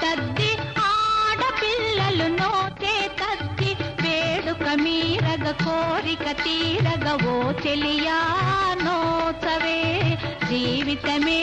తద్ది ఆడపిల్లలు నోతే తద్ది వేడుక మీరగ కోరిక తీరగవో ఓ చెలియా నోచవే జీవితమే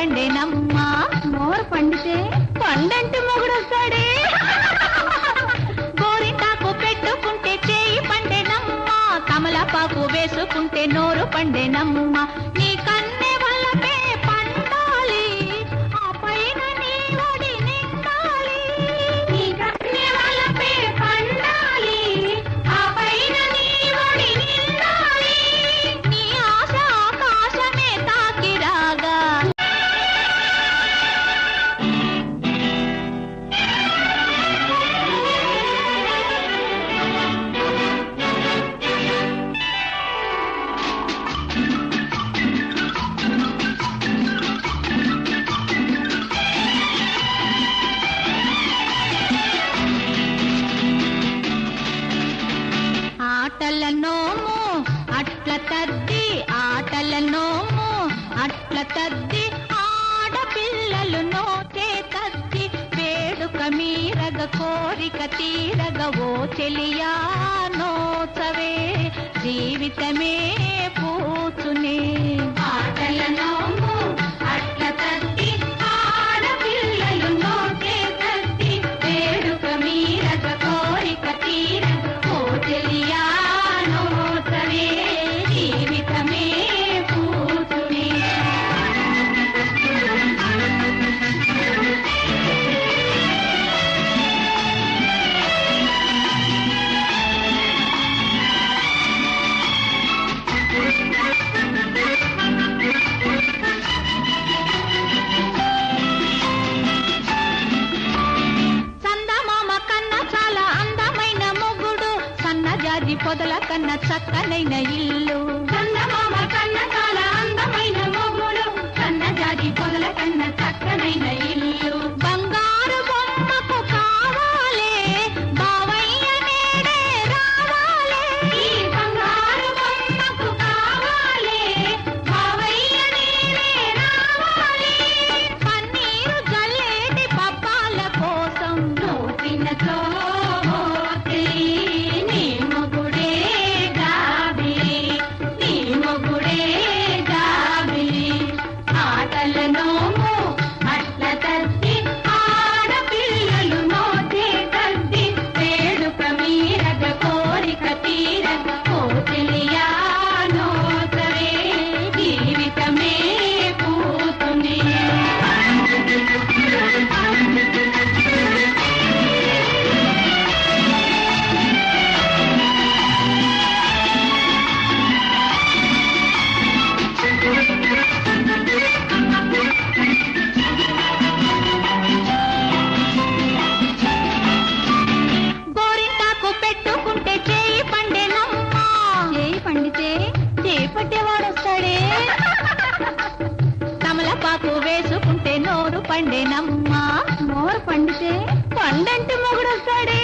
పండేనమ్మా. మోర పండితే పండంటే మొగుడొస్తాడే. గోరింటాకు పెట్టుకుంటే చేయి పండేనమ్మా. కమలపాకు వేసుకుంటే నోరు పండేనమ్మా. కోరిక తీరగవో చెలియా నోచవే జీవితమే పూచునే. మొదల కన్న చక్కనైన ఇల్లు. కన్న కన్న చాలా అందమైన మొగుడు. కన్న జాతి పొదల పండితే చేపట్టేవాడు వస్తాడే కమలపాకు వేసుకుంటే నోరు పండేనమ్మా. నోరు పండితే పండంటే మొగుడొస్తాడే.